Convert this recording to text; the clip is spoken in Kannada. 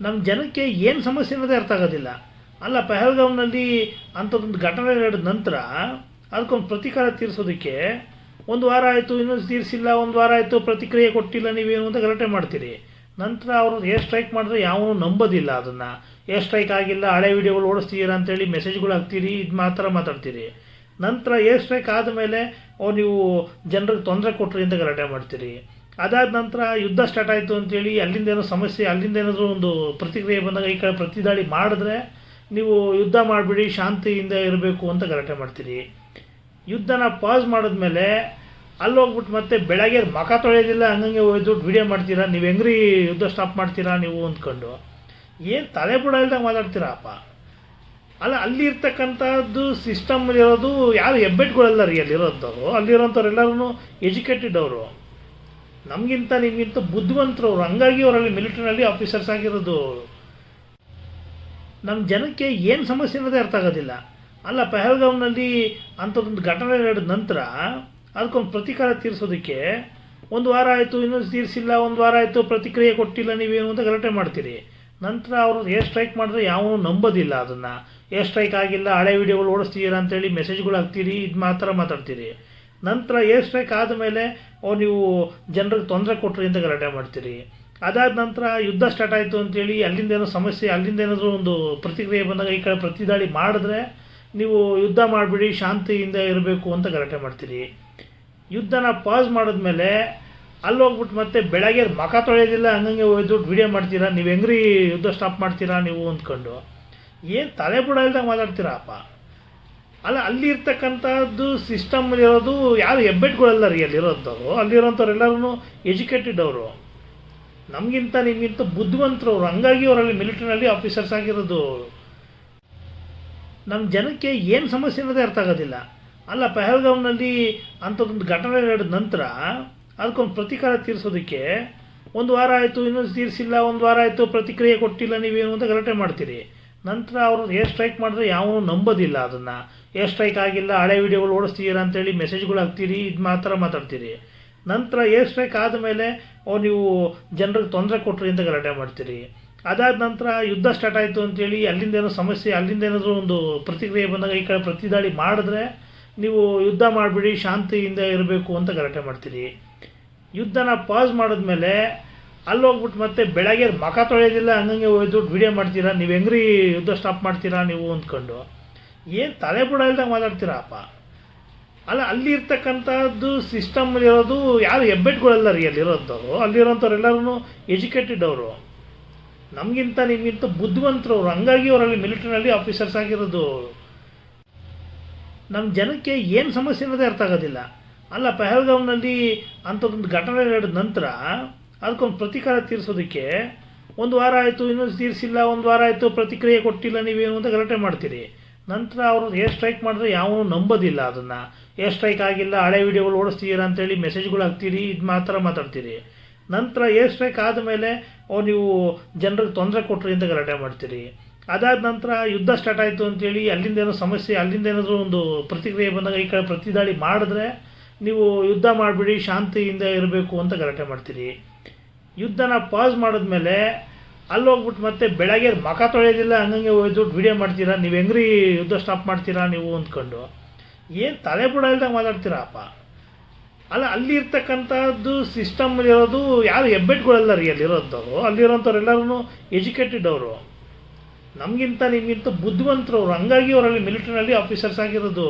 ನಮ್ಮ ಜನಕ್ಕೆ ಏನು ಸಮಸ್ಯೆ ಅನ್ನೋದೇ ಅರ್ಥ ಆಗೋದಿಲ್ಲ. ಅಲ್ಲ ಪೆಹಲ್ಗಾಂವ್ನಲ್ಲಿ ಅಂಥದ್ದೊಂದು ಘಟನೆ ನಡೆದ ನಂತರ ಅದಕ್ಕೊಂದು ಪ್ರತೀಕಾರ ತೀರಿಸೋದಕ್ಕೆ ಒಂದು ವಾರ ಆಯಿತು, ಇನ್ನೊಂದು ತೀರಿಸಿಲ್ಲ, ಒಂದು ವಾರ ಆಯಿತು, ಪ್ರತಿಕ್ರಿಯೆ ಕೊಟ್ಟಿಲ್ಲ, ನೀವೇನು ಅಂತ ಗಲಾಟೆ ಮಾಡ್ತೀರಿ. ನಂತರ ಅವರು ಏರ್ ಸ್ಟ್ರೈಕ್ ಮಾಡಿದ್ರೆ ಯಾವನು ನಂಬೋದಿಲ್ಲ ಅದನ್ನು. ಏರ್ ಸ್ಟ್ರೈಕ್ ಆಗಿಲ್ಲ, ಹಳೆ ವಿಡಿಯೋಗಳು ಓಡಿಸ್ತೀರಾ ಅಂತೇಳಿ ಮೆಸೇಜ್ಗಳು ಹಾಕ್ತೀರಿ, ಇದು ಮಾತ್ರ ಮಾತಾಡ್ತೀರಿ. ನಂತರ ಏರ್ ಸ್ಟ್ರೈಕ್ ಆದಮೇಲೆ, ಓ, ನೀವು ಜನರಿಗೆ ತೊಂದರೆ ಕೊಟ್ರಿ ಅಂತ ಗಲಾಟೆ ಮಾಡ್ತೀರಿ. ಅದಾದ ನಂತರ ಯುದ್ಧ ಸ್ಟಾರ್ಟ್ ಆಯಿತು ಅಂತೇಳಿ ಅಲ್ಲಿಂದ ಏನೋ ಸಮಸ್ಯೆ, ಅಲ್ಲಿಂದ ಏನಾದರೂ ಒಂದು ಪ್ರತಿಕ್ರಿಯೆ ಬಂದಾಗ ಈ ಕಡೆ ಪ್ರತಿದಾಳಿ ಮಾಡಿದ್ರೆ ನೀವು ಯುದ್ಧ ಮಾಡಿಬಿಡಿ, ಶಾಂತಿಯಿಂದ ಇರಬೇಕು ಅಂತ ಗಲಾಟೆ ಮಾಡ್ತೀರಿ. ಯುದ್ಧನ ಪಾಸ್ ಮಾಡಿದ್ಮೇಲೆ ಅಲ್ಲಿ ಹೋಗ್ಬಿಟ್ಟು ಮತ್ತೆ ಬೆಳಗ್ಗೆ ಮಖ ತೊಳೆಯೋದಿಲ್ಲ, ಹಂಗಂಗೆ ಹೋಯ್ದು ವಿಡಿಯೋ ಮಾಡ್ತೀರಾ, ನೀವು ಹೆಂಗ್ರಿ ಯುದ್ಧ ಸ್ಟಾಪ್ ಮಾಡ್ತೀರಾ ನೀವು ಅಂದ್ಕೊಂಡು. ಏನು ತಲೆ ಬುಡ ಇಲ್ದಂಗೆ ಮಾತಾಡ್ತೀರಪ್ಪ. ಅಲ್ಲ ಅಲ್ಲಿ ಇರ್ತಕ್ಕಂಥದ್ದು ಸಿಸ್ಟಮ್ ಇರೋದು ಯಾರು ಹೆಬ್ಬೆಟ್ಗಳೆಲ್ಲ ರೀ ಅಲ್ಲಿರೋಂಥವ್ರು. ಅಲ್ಲಿರೋಂಥವ್ರು ಎಲ್ಲರೂ ಎಜುಕೇಟೆಡ್ ಅವರು. ನಮಗಿಂತ ನಿಮಗಿಂತ ಬುದ್ಧಿವಂತರು ಅವರು ಹಂಗಾಗಿ ಅವರಲ್ಲಿ ಮಿಲಿಟರಿನಲ್ಲಿ ಆಫೀಸರ್ಸ್ ಆಗಿರೋದು. ನಮ್ಮ ಜನಕ್ಕೆ ಏನು ಸಮಸ್ಯೆ ಅನ್ನೋದೇ ಅರ್ಥ ಆಗೋದಿಲ್ಲ. ಅಲ್ಲ ಪೆಹಲ್ಗಾಂವ್ನಲ್ಲಿ ಅಂಥದ್ದೊಂದು ಘಟನೆ ನಡೆದ ನಂತರ ಅದಕ್ಕೊಂದು ಪ್ರತೀಕಾರ ತೀರಿಸೋದಕ್ಕೆ ಒಂದು ವಾರ ಆಯಿತು ಇನ್ನೂ ತೀರಿಸಿಲ್ಲ, ಒಂದು ವಾರ ಆಯಿತು, ಪ್ರತಿಕ್ರಿಯೆ ಕೊಟ್ಟಿಲ್ಲ, ನೀವೇನು ಅಂತ ಗಲಾಟೆ ಮಾಡ್ತೀರಿ. ನಂತರ ಅವರು ಏರ್ ಸ್ಟ್ರೈಕ್ ಮಾಡಿದ್ರೆ ಯಾವನು ನಂಬೋದಿಲ್ಲ ಅದನ್ನು. ಏರ್ ಸ್ಟ್ರೈಕ್ ಆಗಿಲ್ಲ, ಹಳೆ ವಿಡಿಯೋಗಳು ಓಡಿಸ್ತೀರಾ ಅಂತೇಳಿ ಮೆಸೇಜ್ಗಳು ಹಾಕ್ತೀರಿ, ಇದು ಮಾತ್ರ ಮಾತಾಡ್ತೀರಿ. ನಂತರ ಏರ್ ಸ್ಟ್ರೈಕ್ ಆದಮೇಲೆ ನೀವು ಜನರಿಗೆ ತೊಂದರೆ ಕೊಟ್ಟರು ಅಂತ ಗಲಾಟೆ ಮಾಡ್ತೀರಿ. ಅದಾದ ನಂತರ ಯುದ್ಧ ಸ್ಟಾರ್ಟ್ ಆಯಿತು ಅಂತೇಳಿ ಅಲ್ಲಿಂದ ಏನೋ ಸಮಸ್ಯೆ, ಅಲ್ಲಿಂದ ಏನಾದರೂ ಒಂದು ಪ್ರತಿಕ್ರಿಯೆ ಬಂದಾಗ ಈ ಕಡೆ ಪ್ರತಿದಾಳಿ ಮಾಡಿದ್ರೆ ನೀವು ಯುದ್ಧ ಮಾಡಿಬಿಡಿ, ಶಾಂತಿಯಿಂದ ಇರಬೇಕು ಅಂತ ಗಲಾಟೆ ಮಾಡ್ತೀರಿ. ಯುದ್ಧನ ಪಾಸ್ ಮಾಡಿದ್ಮೇಲೆ ಅಲ್ಲಿ ಹೋಗ್ಬಿಟ್ಟು ಮತ್ತೆ ಬೆಳಗ್ಗೆ ಮಖ ತೊಳೆಯೋದಿಲ್ಲ, ಹಂಗಂಗೆ ಹೋಯ್ದು ವಿಡಿಯೋ ಮಾಡ್ತೀರಾ, ನೀವು ಹೆಂಗ್ರಿ ಯುದ್ಧ ಸ್ಟಾಪ್ ಮಾಡ್ತೀರಾ ನೀವು ಅಂದ್ಕೊಂಡು. ಏನು ತಲೆ ಬುಡ ಇಲ್ದಂಗೆ ಮಾತಾಡ್ತೀರಪ್ಪ ಅಲ್ಲ ಅಲ್ಲಿ ಇರ್ತಕ್ಕಂಥದ್ದು ಸಿಸ್ಟಮ್ ಇರೋದು ಯಾರು ಹೆಬ್ಬೆಟ್ಗಳೆಲ್ಲ ರೀ ಅಲ್ಲಿರೋಂಥವ್ರು. ಅಲ್ಲಿರೋಂಥವ್ರೆಲ್ಲರೂ ಎಜುಕೇಟೆಡ್ ಅವರು. ನಮಗಿಂತ ನಿಮಗಿಂತ ಬುದ್ಧಿವಂತರವ್ರು. ಹಂಗಾಗಿ ಅವರಲ್ಲಿ ಮಿಲಿಟರಿನಲ್ಲಿ ಆಫೀಸರ್ಸ್ ಆಗಿರೋದು. ನಮ್ಮ ಜನಕ್ಕೆ ಏನು ಸಮಸ್ಯೆ ಅನ್ನೋದೇ ಅರ್ಥ ಆಗೋದಿಲ್ಲ. ಅಲ್ಲ, ಪೆಹಲ್ಗಾಮ್ನಲ್ಲಿ ಅಂಥದ್ದೊಂದು ಘಟನೆ ನಡೆದ ನಂತರ ಅದಕ್ಕೊಂದು ಪ್ರತೀಕಾರ ತೀರಿಸೋದಕ್ಕೆ ಒಂದು ವಾರ ಆಯಿತು ಇನ್ನೂ ತೀರಿಸಿಲ್ಲ, ಒಂದು ವಾರ ಆಯಿತು, ಪ್ರತಿಕ್ರಿಯೆ ಕೊಟ್ಟಿಲ್ಲ ನೀವೇನು ಅಂತ ಗಲಾಟೆ ಮಾಡ್ತೀರಿ. ನಂತರ ಅವರು ಏರ್ ಸ್ಟ್ರೈಕ್ ಮಾಡಿದ್ರೆ ಯಾವನು ನಂಬೋದಿಲ್ಲ ಅದನ್ನು. ಏರ್ ಸ್ಟ್ರೈಕ್ ಆಗಿಲ್ಲ, ಹಳೆ ವಿಡಿಯೋಗಳು ಓಡಿಸ್ತೀರಾ ಅಂತೇಳಿ ಮೆಸೇಜ್ಗಳು ಹಾಕ್ತೀರಿ, ಇದು ಮಾತ್ರ ಮಾತಾಡ್ತೀರಿ. ನಂತರ ಏರ್ ಸ್ಟ್ರೈಕ್ ಆದಮೇಲೆ, ಓ, ನೀವು ಜನರಿಗೆ ತೊಂದರೆ ಕೊಟ್ಟರಿ ಅಂತ ಗಲಾಟೆ ಮಾಡ್ತೀರಿ. ಅದಾದ ನಂತರ ಯುದ್ಧ ಸ್ಟಾರ್ಟ್ ಆಯಿತು ಅಂತೇಳಿ ಅಲ್ಲಿಂದ ಏನೋ ಸಮಸ್ಯೆ, ಅಲ್ಲಿಂದ ಏನಾದರೂ ಒಂದು ಪ್ರತಿಕ್ರಿಯೆ ಬಂದಾಗ ಈ ಕಡೆ ಪ್ರತಿದಾಳಿ ಮಾಡಿದ್ರೆ ನೀವು ಯುದ್ಧ ಮಾಡಿಬಿಡಿ, ಶಾಂತಿಯಿಂದ ಇರಬೇಕು ಅಂತ ಗಲಾಟೆ ಮಾಡ್ತೀರಿ. ಯುದ್ಧನ ಪಾಸ್ ಮಾಡಿದ್ಮೇಲೆ ಅಲ್ಲಿ ಹೋಗ್ಬಿಟ್ಟು ಮತ್ತೆ ಬೆಳಗ್ಗೆ ಮಖ ತೊಳೆಯೋದಿಲ್ಲ ಹಂಗಂಗೆ ಹೋಯ್ತು ವಿಡಿಯೋ ಮಾಡ್ತೀರಾ, ನೀವು ಹೆಂಗ್ರಿ ಯುದ್ಧ ಸ್ಟಾಪ್ ಮಾಡ್ತೀರಾ ನೀವು ಅಂದ್ಕೊಂಡು, ಏನು ತಲೆ ಬುಡ ಇಲ್ದಂಗೆ ಮಾತಾಡ್ತೀರಪ್ಪ? ಅಲ್ಲ ಅಲ್ಲಿ ಇರ್ತಕ್ಕಂಥದ್ದು ಸಿಸ್ಟಮ್ ಇರೋದು ಯಾರು ಹೆಬ್ಬೆಟ್ಗಳೆಲ್ಲ ರೀ ಅಲ್ಲಿರೋಂಥವ್ರು? ಅಲ್ಲಿರೋಂಥವ್ರು ಎಲ್ಲರೂ ಎಜುಕೇಟೆಡ್ ಅವರು. ನಮಗಿಂತ ನಿಮಗಿಂತ ಬುದ್ಧಿವಂತರು ಅವರು ಹಂಗಾಗಿ ಅವರಲ್ಲಿ ಮಿಲಿಟರಿನಲ್ಲಿ ಆಫೀಸರ್ಸ್ ಆಗಿರೋದು. ನಮ್ಮ ಜನಕ್ಕೆ ಏನು ಸಮಸ್ಯೆ ಅನ್ನೋದೇ ಅರ್ಥ ಆಗೋದಿಲ್ಲ. ಅಲ್ಲ, ಪಹಲ್ಗಾಮ್ನಲ್ಲಿ ಅಂಥದ್ದೊಂದು ಘಟನೆ ನಡೆದ ನಂತರ ಅದಕ್ಕೊಂದು ಪ್ರತೀಕಾರ ತೀರಿಸೋದಕ್ಕೆ ಒಂದು ವಾರ ಆಯಿತು ಇನ್ನೂ ತೀರಿಸಿಲ್ಲ, ಒಂದು ವಾರ ಆಯಿತು, ಪ್ರತಿಕ್ರಿಯೆ ಕೊಟ್ಟಿಲ್ಲ, ನೀವೇನು ಅಂತ ಗಲಾಟೆ ಮಾಡ್ತೀರಿ. ನಂತರ ಅವರು ಏರ್ ಸ್ಟ್ರೈಕ್ ಮಾಡಿದ್ರೆ ಯಾವನು ನಂಬೋದಿಲ್ಲ ಅದನ್ನು. ಏರ್ ಸ್ಟ್ರೈಕ್ ಆಗಿಲ್ಲ, ಹಳೆ ವಿಡಿಯೋಗಳು ಓಡಿಸ್ತೀರಾ ಅಂತೇಳಿ ಮೆಸೇಜ್ಗಳು ಹಾಕ್ತೀರಿ, ಇದು ಮಾತ್ರ ಮಾತಾಡ್ತೀರಿ. ನಂತರ ಏರ್ ಸ್ಟ್ರೈಕ್ ಆದಮೇಲೆ ಓ, ನೀವು ಜನರಿಗೆ ತೊಂದರೆ ಕೊಟ್ಟರಿ ಅಂತ ಗಲಾಟೆ ಮಾಡ್ತೀರಿ. ಅದಾದ ನಂತರ ಯುದ್ಧ ಸ್ಟಾರ್ಟ್ ಆಯಿತು ಅಂತೇಳಿ ಅಲ್ಲಿಂದ ಏನೋ ಸಮಸ್ಯೆ, ಅಲ್ಲಿಂದ ಏನಾದರೂ ಒಂದು ಪ್ರತಿಕ್ರಿಯೆ ಬಂದಾಗ ಈ ಕಡೆ ಪ್ರತಿದಾಳಿ ಮಾಡಿದ್ರೆ ನೀವು ಯುದ್ಧ ಮಾಡಿಬಿಡಿ, ಶಾಂತಿಯಿಂದ ಇರಬೇಕು ಅಂತ ಗಲಾಟೆ ಮಾಡ್ತೀರಿ. ಯುದ್ಧನ ಪಾಸ್ ಮಾಡಿದ್ಮೇಲೆ ಅಲ್ಲಿ ಹೋಗ್ಬಿಟ್ಟು ಮತ್ತೆ ಬೆಳಗ್ಗೆ ಮಖ ತೊಳೆಯೋದಿಲ್ಲ ಹಂಗಂಗೆ ಹೋಯ್ದು ವಿಡಿಯೋ ಮಾಡ್ತೀರಾ, ನೀವು ಹೆಂಗ್ರಿ ಯುದ್ಧ ಸ್ಟಾಪ್ ಮಾಡ್ತೀರಾ ನೀವು ಅಂದ್ಕೊಂಡು. ಏನು ತಲೆ ಬುಡ ಇಲ್ದಂಗೆ ಮಾತಾಡ್ತೀರಪ್ಪ. ಅಲ್ಲ ಅಲ್ಲಿ ಇರ್ತಕ್ಕಂಥದ್ದು ಸಿಸ್ಟಮ್ ಇರೋದು ಯಾರು ಹೆಬ್ಬೆಟ್ಗಳೆಲ್ಲ ರೀ ಅಲ್ಲಿರೋಂಥವ್ರು. ಅಲ್ಲಿರೋಂಥವ್ರು ಎಲ್ಲರೂ ಎಜುಕೇಟೆಡ್ ಅವರು. ನಮಗಿಂತ ನಿಮಗಿಂತ ಬುದ್ಧಿವಂತರವ್ರು ಹಂಗಾಗಿ ಅವರಲ್ಲಿ ಮಿಲಿಟರಿನಲ್ಲಿ ಆಫೀಸರ್ಸ್ ಆಗಿರೋದು.